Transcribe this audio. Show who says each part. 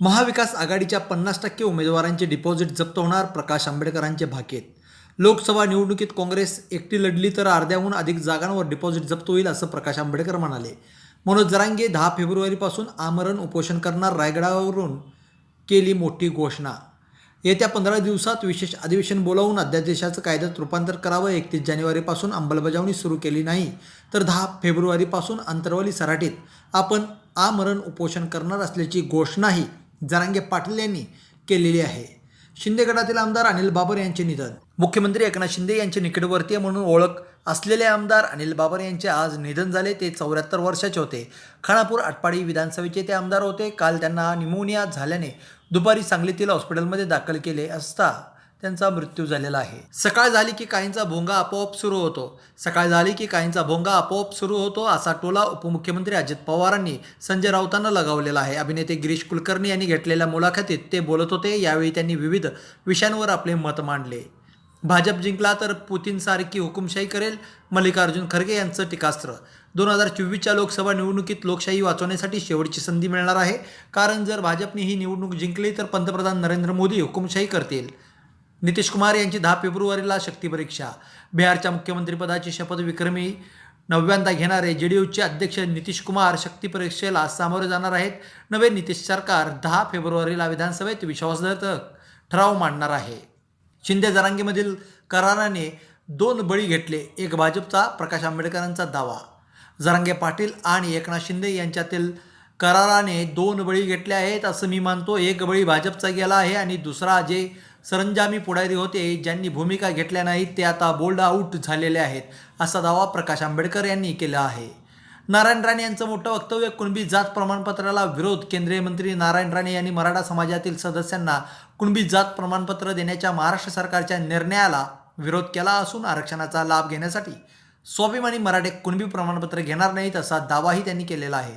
Speaker 1: महाविकास आघाडीच्या पन्नास टक्के उमेदवारांचे डिपॉझिट जप्त होणार प्रकाश आंबेडकरांचे भाकीत. लोकसभा निवडणुकीत काँग्रेस एकटी लढली तर अर्ध्याहून अधिक जागांवर डिपॉझिट जप्त होईल असं प्रकाश आंबेडकर म्हणाले. मनोज जरांगे दहा फेब्रुवारीपासून आमरण उपोषण करणार रायगडावरून केली मोठी घोषणा. येत्या पंधरा दिवसात विशेष अधिवेशन बोलावून अध्यादेशाचं कायद्यात रूपांतर करावं एकतीस जानेवारीपासून अंमलबजावणी सुरू केली नाही तर दहा फेब्रुवारीपासून अंतरवाली सराटीत आपण आमरण उपोषण करणार असल्याची घोषणाही जरांगे पाटील यांनी केलेली आहे. शिंदे गटातील आमदार अनिल बाबर यांचे निधन. मुख्यमंत्री एकनाथ शिंदे यांचे निकटवर्तीय म्हणून ओळख असलेले आमदार अनिल बाबर यांचे आज निधन झाले ते चौऱ्याहत्तर वर्षाचे होते. खानापूर आटपाडी विधानसभेचे ते आमदार होते. काल त्यांना निमोनिया झाल्याने दुपारी सांगलीतील हॉस्पिटलमध्ये दाखल केले असता त्यांचा मृत्यू झालेला आहे. सकाळ झाली की काहींचा भोंगा आपोआप सुरू होतो. सकाळ झाली की काहींचा भोंगा आपोआप सुरू होतो असा टोला उपमुख्यमंत्री अजित पवारांनी संजय राऊतांना लगावलेला आहे. अभिनेते गिरीश कुलकर्णी यांनी घेतलेल्या मुलाखतीत ते बोलत होते यावेळी त्यांनी विविध विषयांवर आपले मत मांडले. भाजप जिंकला तर पुतीनसारखी हुकुमशाही करेल मल्लिकार्जुन खरगे यांचं टीकास्त्र. दोन हजार चोवीसच्या लोकसभा निवडणुकीत लोकशाही वाचवण्यासाठी शेवटची संधी मिळणार आहे. कारण जर भाजपने ही निवडणूक जिंकली तर पंतप्रधान नरेंद्र मोदी हुकुमशाही करतील. नितीश कुमार यांची दहा फेब्रुवारीला शक्तीपरीक्षा बिहारच्या मुख्यमंत्रीपदाची शपथ विक्रमी. नवव्यांदा घेणारे जे डी यूचे अध्यक्ष नितीश कुमार शक्तीपरीक्षेला सामोरे जाणार आहेत. नवे नितीश सरकार दहा फेब्रुवारीला विधानसभेत विश्वासदर्शक ठराव मांडणार आहे. शिंदे जरांगीमधील कराराने दोन बळी घेतले. एक भाजपचा प्रकाश आंबेडकरांचा दावा. जरांगे पाटील आणि एकनाथ शिंदे यांच्यातील कराराने दोन बळी घेतले आहेत असं मी मानतो. एक बळी भाजपचा गेला आहे आणि दुसरा जे सरंजामी पुढारी होते ज्यांनी भूमिका घेतल्या नाहीत ते आता बोल्ड आऊट झालेले आहेत असा दावा प्रकाश आंबेडकर यांनी केला आहे. नारायण राणे यांचं मोठं वक्तव्य कुणबी जात प्रमाणपत्राला विरोध केंद्रीय मंत्री नारायण राणे यांनी मराठा समाजातील सदस्यांना कुणबी जात प्रमाणपत्र देण्याच्या महाराष्ट्र सरकारच्या निर्णयाला विरोध केला असून आरक्षणाचा लाभ घेण्यासाठी स्वाभिमानी मराठे कुणबी प्रमाणपत्र घेणार नाहीत असा दावाही त्यांनी केलेला आहे.